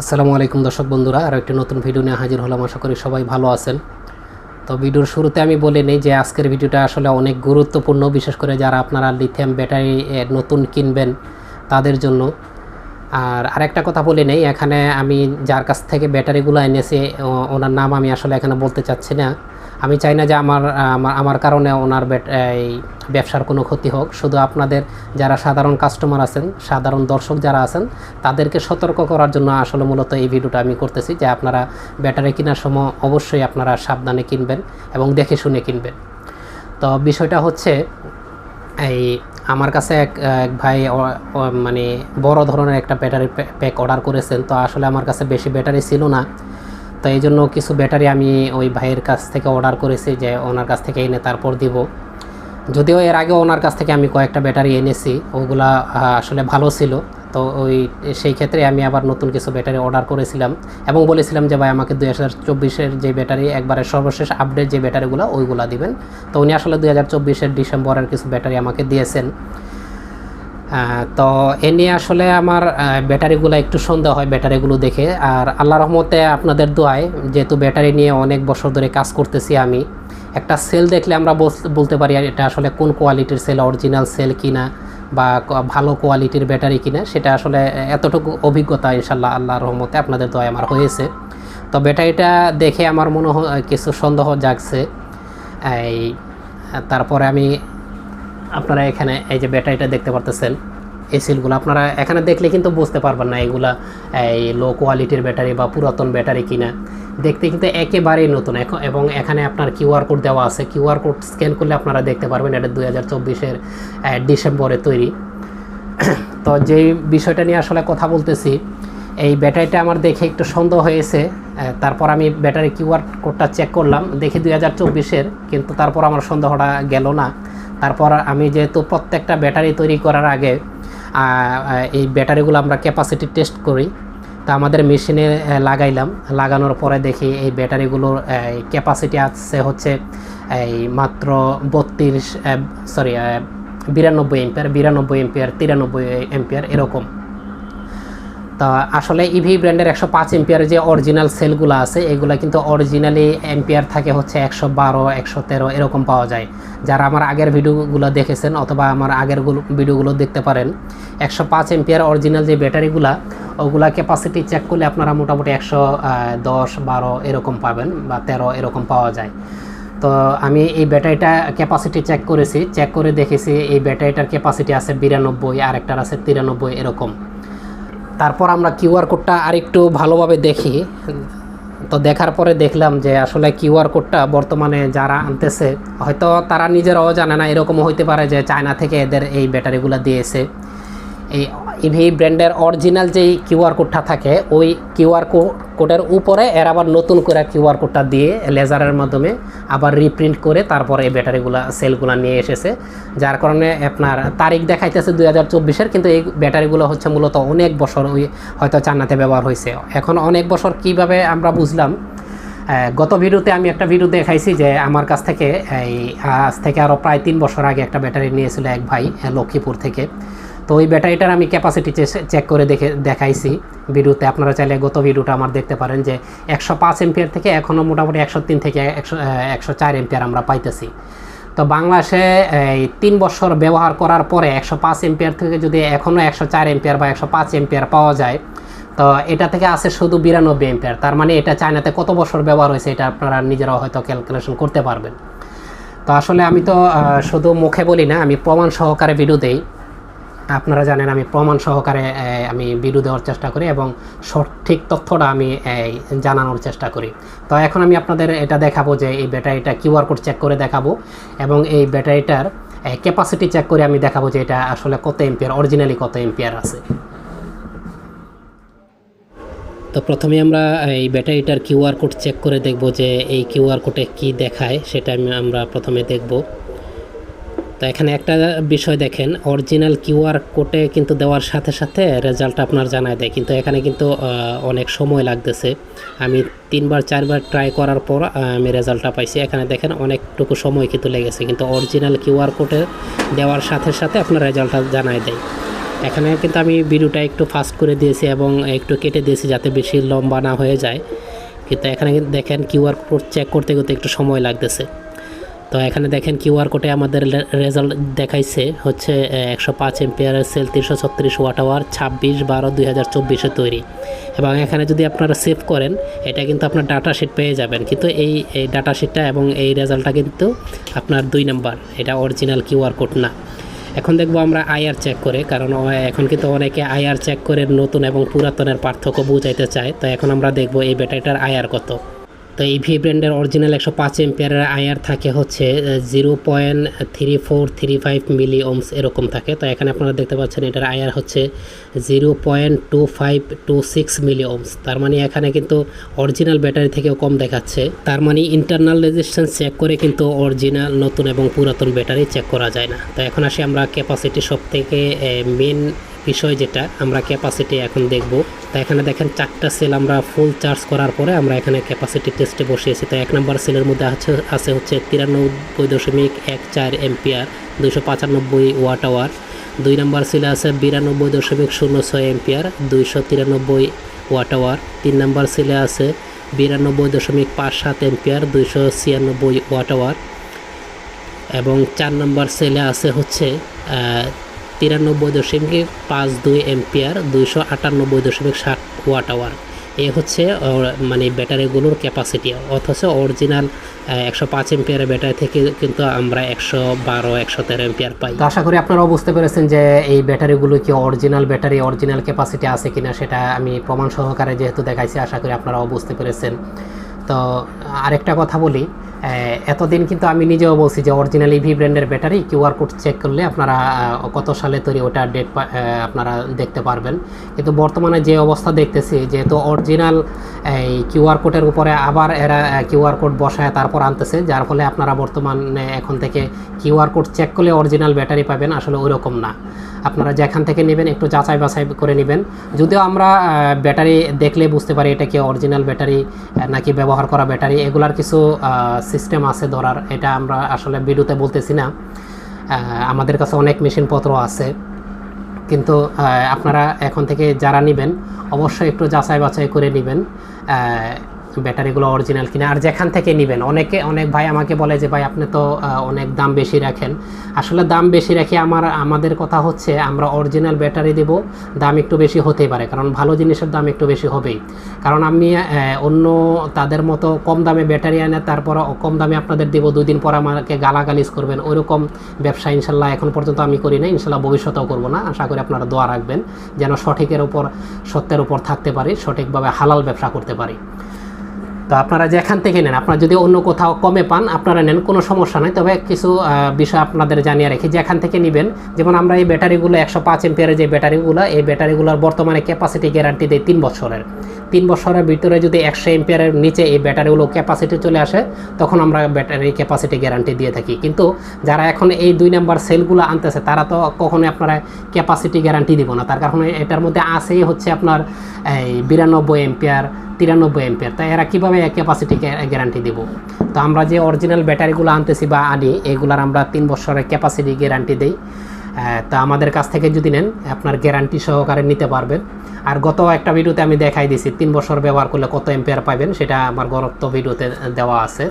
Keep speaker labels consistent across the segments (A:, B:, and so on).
A: আসসালামু আলাইকুম দর্শক বন্ধুরা আর একটি নতুন ভিডিও নিয়ে হাজির হলাম। আশা করি সবাই ভালো আছেন। তো ভিডিওর শুরুতে আমি বলে নিই যে আজকের ভিডিওটা আসলে অনেক গুরুত্বপূর্ণ, বিশেষ করে যারা আপনারা লিথিয়াম ব্যাটারি নতুন কিনবেন তাদের জন্য। আর আরেকটা কথা বলে নেই, এখানে আমি যার কাছ থেকে ব্যাটারিগুলো এনেছি ওনার নাম আমি আসলে এখানে বলতে চাচ্ছি না। আমি চাই না যে আমার আমার কারণে ওনার এই ব্যবসার কোনো ক্ষতি হোক। শুধু আপনাদের যারা সাধারণ কাস্টমার আছেন, সাধারণ দর্শক যারা আছেন, তাদেরকে সতর্ক করার জন্য আসলে মূলত এই ভিডিওটা আমি করতেছি, যে আপনারা ব্যাটারি কেনার সময় অবশ্যই আপনারা সাবধানে কিনবেন এবং দেখে শুনে কিনবেন। তো বিষয়টা হচ্ছে, এই আমার কাছে এক এক ভাই মানে বড় ধরনের একটা ব্যাটারি প্যাক অর্ডার করেছেন, তো আসলে আমার কাছে বেশি ব্যাটারি ছিল না। তো এই জন্য কিছু ব্যাটারি আমি ওই ভাইয়ের কাছ থেকে অর্ডার করেছি যে ওনার কাছ থেকে এনে তারপর দিব। যদিও এর আগে ওনার কাছ থেকে আমি কয়েকটা ব্যাটারি এনেছি, ওগুলা আসলে ভালো ছিল। তো ওই, সেই ক্ষেত্রে আমি আবার নতুন কিছু ব্যাটারি অর্ডার করেছিলাম এবং বলেছিলাম যে, ভাই, আমাকে দুই হাজার চব্বিশের যে ব্যাটারি, একবারে সর্বশেষ আপডেট যে ব্যাটারিগুলো, ওইগুলা দিবেন। তো উনি আসলে দুই হাজার চব্বিশের ডিসেম্বরের কিছু ব্যাটারি আমাকে দিয়েছেন। তো এ নিয়ে আসলে আমার ব্যাটারিগুলো একটু সন্দেহ হয় ব্যাটারিগুলো দেখে। আর আল্লাহ রহমতে আপনাদের দোয়ায়, যেহেতু ব্যাটারি নিয়ে অনেক বছর ধরে কাজ করতেছি আমি, একটা সেল দেখলে আমরা বলতে পারি এটা আসলে কোন কোয়ালিটির সেল, অরিজিনাল সেল কিনা বা ভালো কোয়ালিটির ব্যাটারি কিনা, সেটা আসলে এতটুকু অভিজ্ঞতা ইনশাল্লাহ আল্লাহ রহমতে আপনাদের দোয়ায় আমার হয়েছে। তো ব্যাটারিটা দেখে আমার মনে হয় কিছু সন্দেহ জাগছে। এই, তারপরে আমি আপনারা এখানে এই যে ব্যাটারিটা দেখতে পারতেছেন, এই সিলগুলো আপনারা এখানে দেখলে কিন্তু বুঝতে পারবেন না এগুলা, এই লো কোয়ালিটির ব্যাটারি বা পুরাতন ব্যাটারি কিনা। দেখতে কিন্তু একেবারেই নতুন। এখন এবং এখানে আপনার কিউআর কোড দেওয়া আছে। কিউআর কোড স্ক্যান করলে আপনারা দেখতে পারবেন এটা দুই হাজার চব্বিশের ডিসেম্বরে তৈরি। তো যেই বিষয়টা নিয়ে আসলে কথা বলতেছি, এই ব্যাটারিটা আমার দেখে একটু সন্দেহ হয়েছে। তারপর আমি ব্যাটারি কিউআর কোডটা চেক করলাম, দেখি দুই হাজার চব্বিশের, কিন্তু তারপর আমার সন্দেহটা গেল না। তারপর আমি যেহেতু প্রত্যেকটা ব্যাটারি তৈরি করার আগে এই ব্যাটারিগুলো আমরা ক্যাপাসিটি টেস্ট করি। তা আমাদের মেশিনে লাগাইলাম। লাগানোর পরে দেখি এই ব্যাটারিগুলোর ক্যাপাসিটি আছে হচ্ছে এই মাত্র বত্রিশ সরি বিরানব্বই এম্পিয়ার বিরানব্বই এম্পিয়ার তিরানব্বই এম্পিয়ার এরকম। তা আসলে ইভি ব্র্যান্ডের একশো পাঁচ এম্পিয়ার যে অরিজিনাল সেলগুলো আছে, এগুলো কিন্তু অরিজিনালি এম্পিয়ার থাকে হচ্ছে একশো বারো, একশো তেরো এরকম পাওয়া যায়। যারা আমার আগের ভিডিওগুলো দেখেছেন অথবা আমার আগের ভিডিওগুলো দেখতে পারেন, একশো পাঁচ এম্পিয়ার অরিজিনাল যে ব্যাটারিগুলা, ওগুলা ক্যাপাসিটি চেক করলে আপনারা মোটামুটি একশো দশ বারো এরকম পাবেন বা তেরো এরকম পাওয়া যায়। তো আমি এই ব্যাটারিটা ক্যাপাসিটি চেক করেছি চেক করে দেখেছি, এই ব্যাটারিটার ক্যাপাসিটি আছে বিরানব্বই আর একটার আছে তিরানব্বই এরকম। তারপর আমরা কিউআর কোডটা আরেকটু ভালোভাবে দেখি। তো দেখার পরে দেখলাম যে আসলে কিউআর কোডটা বর্তমানে যারা আনতেছে, হয়তো তারা নিজেরাও জানে না এরকম হইতে পারে যে চায়না থেকে এদের এই ব্যাটারিগুলো দিয়েছে। এই ইভি ব্র্যান্ডের অরিজিনাল যেই কিউআর কোডটা থাকে, ওই কিউআর কোডের উপরে এর আবার নতুন করে কিউআর কোডটা দিয়ে লেজারের মাধ্যমে আবার রিপ্রিন্ট করে তারপর এই ব্যাটারিগুলো, সেলগুলো নিয়ে এসেছে। যার কারণে আপনার তারিখ দেখাইতেছে দুই হাজার চব্বিশের, কিন্তু এই ব্যাটারিগুলো হচ্ছে মূলত অনেক বছর ওই হয়তো চান্নাতে ব্যবহার হয়েছে। এখন অনেক বছর কীভাবে আমরা বুঝলাম গত ভিডিওতে আমি একটা ভিডিও দেখাইছি যে আমার কাছ থেকে, এই, আজ থেকে আরও প্রায় তিন বছর আগে একটা ব্যাটারি নিয়েছিল এক ভাই লক্ষ্মীপুর থেকে। তো ওই ব্যাটারিটার আমি ক্যাপাসিটি চেক করে দেখে, দেখাইছি ভিডিওতে। আপনারা চাইলে গত ভিডিওটা আমার দেখতে পারেন যে একশো পাঁচ এমপিয়ার থেকে এখনও মোটামুটি একশো তিন থেকে একশো একশো চার আমরা পাইতেছি। তো বাংলাদেশে, এই তিন বছর ব্যবহার করার পরে একশো পাঁচ এমপিয়ার থেকে যদি এখনও একশো চার এমপিয়ার বা একশো পাঁচ এমপিয়ার পাওয়া যায়, তো এটা থেকে আছে শুধু বিরানব্বই এমপিয়ার তার মানে এটা চায়নাতে কত বছর ব্যবহার হয়েছে এটা আপনারা নিজেরাও হয়তো ক্যালকুলেশন করতে পারবেন। তো আসলে আমি তো শুধু মুখে বলি না, আমি প্রমাণ সহকারে ভিডিও দেই। আপনারা জানেন আমি প্রমাণ সহকারে আমি ভিডিও দেওয়ার চেষ্টা করি এবং সঠিক তথ্যটা আমি জানানোর চেষ্টা করি। তো এখন আমি আপনাদের এটা দেখাবো যে এই ব্যাটারিটা কিউআর কোড চেক করে দেখাবো এবং এই ব্যাটারিটার ক্যাপাসিটি চেক করে আমি দেখাবো যে এটা আসলে কত এম্পিয়ার অরিজিনালি কত এম্পিয়ার আছে। তো প্রথমে আমরা এই ব্যাটারিটার কিউআর কোড চেক করে দেখব যে এই কিউআর কোডে কি দেখায়, সেটা আমরা প্রথমে দেখব। তো এখানে একটা বিষয় দেখেন অরিজিনাল কিউআর কোডে কিন্তু দেওয়ার সাথে সাথে রেজাল্ট আপনার জানায় দেয়। কিন্তু এখানে কিন্তু অনেক সময় লাগতেছে। আমি তিনবার, চারবার ট্রাই করার পর আমি রেজাল্টটা পাইছি। এখানে দেখেন অনেকটুকু সময় কিন্তু লেগেছে। কিন্তু অরিজিনাল কিউআর কোডে দেওয়ার সাথে সাথে আপনার রেজাল্টটা জানায় দেয়। এখানে কিন্তু আমি ভিডিওটা একটু ফাস্ট করে দিয়েছি এবং একটু কেটে দিয়েছি যাতে বেশি লম্বা না হয়ে যায়। কিন্তু এখানে দেখেন কিউআর কোড চেক করতে করতে একটু সময় লাগতেছে। তো এখানে দেখেন কিউআর কোডে আমাদের রেজাল্ট দেখাইছে হচ্ছে একশো পাঁচ এমপিয়ারের সেল তিনশো ছত্রিশ ওয়াট আওয়ার ছাব্বিশ বারো দুই হাজার চব্বিশে তৈরি। এবং এখানে যদি আপনারা সেভ করেন, এটা কিন্তু আপনার ডাটা শিট পেয়ে যাবেন। কিন্তু এই এই ডাটা শিটটা এবং এই রেজাল্টটা কিন্তু আপনার দুই নাম্বার এটা অরিজিনাল কিউআর কোড না। এখন দেখব আমরা আইআর চেক করে, কারণ এখন কিন্তু অনেকে আইআর চেক করে নতুন এবং পুরাতনের পার্থক্য বুঝাইতে চায়। তো এখন আমরা দেখব এই ব্যাটারিটার আইআর কত। তো এই ভি ব্র্যান্ডের অরিজিনাল একশো পাঁচ এম্পিয়ারের আয়ার থাকে হচ্ছে zero point three four three five milli ohms এরকম থাকে। তো এখানে আপনারা দেখতে পাচ্ছেন এটার আয়ার হচ্ছে zero point two five two six milli ohms তার মানে এখানে কিন্তু অরিজিনাল ব্যাটারি থেকেও কম দেখাচ্ছে। তার মানে ইন্টারনাল রেজিস্ট্যান্স চেক করে কিন্তু অরিজিনাল নতুন এবং পুরাতন ব্যাটারি চেক করা যায় না। তো এখন আসি আমরা ক্যাপাসিটি সব থেকে মেন বিষয় যেটা আমরা ক্যাপাসিটি এখন দেখব। তো এখানে দেখেন চারটা সেল আমরা ফুল চার্জ করার পরে আমরা এখানে ক্যাপাসিটি টেস্টে বসিয়েছি। তো এক নম্বর সেলের মধ্যে আছে আছে হচ্ছে তিরানব্বই দশমিক এক চার এম্পিয়ার দুশো পঁচানব্বই ওয়াট আওয়ার দুই নম্বর সেলে আছে বিরানব্বই দশমিক শূন্য ছয় এম্পিয়ার দুইশো তিরানব্বই ওয়াট আওয়ার তিন নম্বর সেলে আছে বিরানব্বই দশমিক পাঁচ সাত এম্পিয়ার দুইশো ছিয়ানব্বই ওয়াট আওয়ার এবং চার নম্বর সেলে আছে হচ্ছে তিরানব্বই দশমিক পাঁচ দুই এম্পিয়ার, দুইশো আটানব্বই দশমিক ষাট ওয়াট আওয়ার। এ হচ্ছে মানে ব্যাটারিগুলোর ক্যাপাসিটি অথচ অরিজিনাল একশো পাঁচ এম্পিয়ারের ব্যাটারি থেকে কিন্তু আমরা একশো বারো, একশো তেরো এম্পিয়ার পাই। তো আশা করি আপনারাও বুঝতে পেরেছেন যে এই ব্যাটারিগুলো কি অরিজিনাল ব্যাটারি অরিজিনাল ক্যাপাসিটি আছে কিনা সেটা আমি প্রমাণ সহকারে যেহেতু দেখাইছি, আশা করি আপনারাও বুঝতে পেরেছেন। তো আরেকটা কথা বলি এতদিন কিন্তু আমি নিজেও বলছি যে অরিজিনাল ইভি ব্র্যান্ডের ব্যাটারি কিউআর কোড চেক করলে আপনারা কত সালে তৈরি ওটা ডেট আপনারা দেখতে পারবেন। কিন্তু বর্তমানে যে অবস্থা দেখতেছি, যেহেতু অরিজিনাল এই কিউআর কোডের উপরে আবার এরা কিউআর কোড বসায় তারপর আনতেছে, যার ফলে আপনারা বর্তমানে এখন থেকে কিউআর কোড চেক করলে অরিজিনাল ব্যাটারি পাবেন, আসলে ওইরকম না। আপনারা যেখান থেকে নেবেন, একটু যাচাই বাছাই করে নেবেন। যদিও আমরা ব্যাটারি দেখলে বুঝতে পারি এটা কি অরিজিনাল ব্যাটারি নাকি ব্যবহার করা ব্যাটারি এগুলার কিছু সিস্টেম আছে ধরার, এটা আমরা আসলে ভিডিওতে বলতেছি না। আমাদের কাছে অনেক মেশিনপত্র আছে। কিন্তু আপনারা এখন থেকে যারা নেবেন, অবশ্যই একটু যাচাই বাছাই করে নেবেন। ব্যাটারিগুলো অরিজিনাল কিনা। আর যেখান থেকে নেবেন, অনেকে, অনেক ভাই আমাকে বলে যে, ভাই, আপনি তো অনেক দাম বেশি রাখেন। আসলে দাম বেশি রেখে আমার, আমাদের কথা হচ্ছে, আমরা অরিজিনাল ব্যাটারি দেব, দাম একটু বেশি হতেই পারে, কারণ ভালো জিনিসের দাম একটু বেশি হবেই। কারণ আমি অন্য তাদের মতো কম দামে ব্যাটারি আনে তারপর কম দামে আপনাদের দেবো, দুই দিন পর আমাকে গালাগালিজ করবেন। ওইরকম ব্যবসা ইনশাল্লাহ এখন পর্যন্ত আমি করি না ইনশাল্লাহ ভবিষ্যতেও করব না। আশা করি আপনারা দোয়া রাখবেন, যেন সঠিকের উপর, সত্যের উপর থাকতে পারি, সঠিকভাবে হালাল ব্যবসা করতে পারি। তো আপনারা যেখান থেকে নেন, আপনারা যদি অন্য কোথাও কমে পান, আপনারা নেন, কোনো সমস্যা নাই। তবে কিছু বিষয় আপনাদের জানিয়ে রাখি যেখান থেকে নেবেন। যেমন আমরা এই ব্যাটারিগুলো একশো পাঁচ এম্পিয়ারের যে ব্যাটারিগুলো, এই ব্যাটারিগুলোর বর্তমানে ক্যাপাসিটি গ্যারান্টি দেয় তিন বছরের। তিন বছরের ভিতরে যদি একশো এম্পিয়ারের নিচে এই ব্যাটারিগুলো ক্যাপাসিটি চলে আসে, তখন আমরা ব্যাটারি ক্যাপাসিটি গ্যারান্টি দিয়ে থাকি। কিন্তু যারা এখন এই দুই নাম্বার সেলগুলো আনতেছে, তারা তো কখনোই আপনারা ক্যাপাসিটি গ্যারান্টি দিব না। তার কারণে এটার মধ্যে আসেই হচ্ছে আপনার, এই বিরানব্বই এম্পিয়ার তিরানব্বই এম্পিয়ার তাই এরা কীভাবে ক্যাপাসিটি গ্যারান্টি দেব? তো আমরা যে অরিজিনাল ব্যাটারিগুলো আনতেছি বা আনি, এগুলার আমরা তিন বছরের ক্যাপাসিটি গ্যারান্টি দিই। তা আমাদের কাছ থেকে যদি নেন, আপনার গ্যারান্টি সহকারে নিতে পারবেন। আর গত একটা ভিডিওতে আমি দেখাই দিয়েছি তিন বছর ব্যবহার করলে কত এম্পেয়ার পাবেন সেটা আমার গরত্ব ভিডিওতে দেওয়া আছে।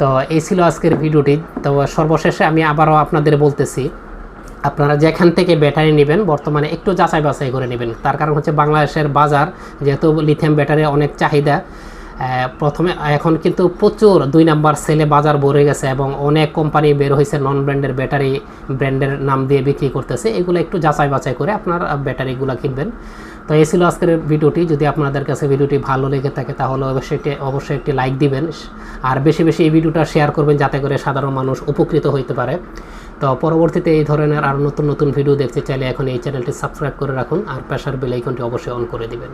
A: তো এই ছিল আজকের ভিডিওটি। তো সর্বশেষে আমি আবারও আপনাদের বলতেছি, আপনারা যেখান থেকে ব্যাটারি নেবেন, বর্তমানে একটু যাচাই বাছাই করে নেবেন। তার কারণ হচ্ছে বাংলাদেশের বাজার, যেহেতু লিথিয়াম ব্যাটারি অনেক চাহিদা প্রথমে এখন কিন্তু প্রচুর দুই নাম্বার সেলে বাজার ভরে গেছে এবং অনেক কোম্পানি বের হয়েছে নন ব্র্যান্ডের ব্যাটারি ব্র্যান্ডের নাম দিয়ে বিক্রি করতেছে। এগুলো একটু যাচাই বাছাই করে আপনার ব্যাটারিগুলো কিনবেন। তো এই ছিল আজকের ভিডিওটি। যদি আপনাদের কাছে ভিডিওটি ভালো লেগে থাকে তাহলে অবশ্যই একটি অবশ্যই একটি লাইক দিবেন। আর বেশি বেশি এই ভিডিওটা শেয়ার করবেন যাতে করে সাধারণ মানুষ উপকৃত হইতে পারে। তো পরবর্তীতে এই ধরনের আরও নতুন নতুন ভিডিও দেখতে চাইলে এখন এই চ্যানেলটি সাবস্ক্রাইব করে রাখুন। আর পেশার বেল আইকনটি অবশ্যই অন করে দিবেন।